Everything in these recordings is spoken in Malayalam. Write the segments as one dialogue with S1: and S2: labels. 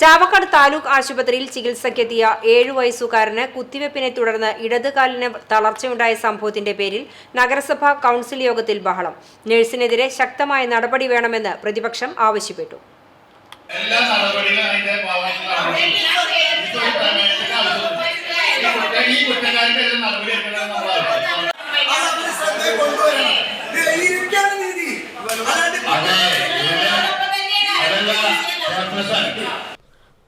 S1: ചാവക്കാട് താലൂക്ക് ആശുപത്രിയിൽ ചികിത്സയ്ക്കെത്തിയ ഏഴു വയസ്സുകാരന് കുത്തിവെപ്പിനെ തുടർന്ന് ഇടത് കാലിന് തളർച്ചയുണ്ടായ സംഭവത്തിന്റെ പേരിൽ നഗരസഭാ കൗൺസിൽ യോഗത്തിൽ ബഹളം. നഴ്സിനെതിരെ ശക്തമായ നടപടി വേണമെന്ന് പ്രതിപക്ഷം ആവശ്യപ്പെട്ടു.
S2: അതെ,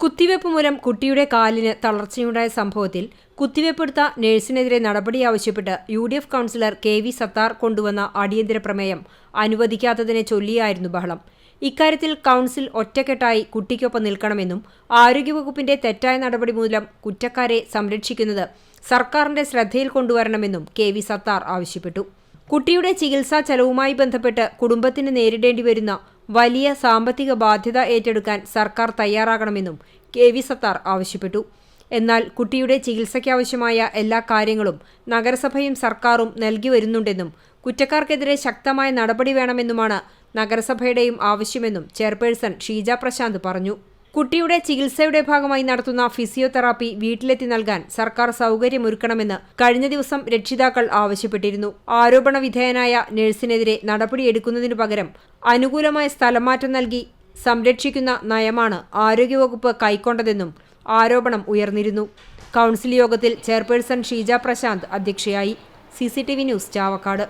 S1: കുത്തിവെപ്പ് മൂലം കുട്ടിയുടെ കാലിന് തളർച്ചയുണ്ടായ സംഭവത്തിൽ കുത്തിവെപ്പെടുത്ത നഴ്സിനെതിരെ നടപടി ആവശ്യപ്പെട്ട് U D F councillor K V Sattar കൊണ്ടുവന്ന അടിയന്തര പ്രമേയം അനുവദിക്കാത്തതിനെ ചൊല്ലിയായിരുന്നു ബഹളം. ഇക്കാര്യത്തിൽ കൗൺസിൽ ഒറ്റക്കെട്ടായി കുട്ടിക്കൊപ്പം നിൽക്കണമെന്നും ആരോഗ്യവകുപ്പിന്റെ തെറ്റായ നടപടി മൂലം കുറ്റക്കാരെ സംരക്ഷിക്കുന്നത് സർക്കാരിന്റെ ശ്രദ്ധയിൽ കൊണ്ടുവരണമെന്നും കെ വി സത്താർ ആവശ്യപ്പെട്ടു. കുട്ടിയുടെ ചികിത്സാ ചെലവുമായി ബന്ധപ്പെട്ട് കുടുംബത്തിന് നേരിടേണ്ടി വരുന്ന വലിയ സാമ്പത്തിക ബാധ്യത ഏറ്റെടുക്കാൻ സർക്കാർ തയ്യാറാകണമെന്നും കെ വി സത്താർ ആവശ്യപ്പെട്ടു. എന്നാൽ കുട്ടിയുടെ ചികിത്സയ്ക്കാവശ്യമായ എല്ലാ കാര്യങ്ങളും നഗരസഭയും സർക്കാരും നൽകി വരുന്നുണ്ടെന്നും കുറ്റക്കാർക്കെതിരെ ശക്തമായ നടപടി വേണമെന്നുമാണ് നഗരസഭയുടെയും ആവശ്യമെന്നും ചെയർപേഴ്സൺ ഷീജ പ്രശാന്ത് പറഞ്ഞു. കുട്ടിയുടെ ചികിത്സയുടെ ഭാഗമായി നടത്തുന്ന ഫിസിയോതെറാപ്പി വീട്ടിലെത്തി നൽകാൻ സർക്കാർ സൗകര്യമൊരുക്കണമെന്ന് കഴിഞ്ഞ ദിവസം രക്ഷിതാക്കൾ ആവശ്യപ്പെട്ടിരുന്നു. ആരോപണ വിധേയനായ നഴ്സിനെതിരെ നടപടിയെടുക്കുന്നതിനു പകരം അനുകൂലമായ സ്ഥലംമാറ്റം നൽകി സംരക്ഷിക്കുന്ന നയമാണ് ആരോഗ്യവകുപ്പ് കൈക്കൊണ്ടതെന്നും ആരോപണം ഉയർന്നിരുന്നു. കൗൺസിൽ യോഗത്തിൽ ചെയർപേഴ്സൺ ഷീജ പ്രശാന്ത് അധ്യക്ഷയായി. C news Chavakkad.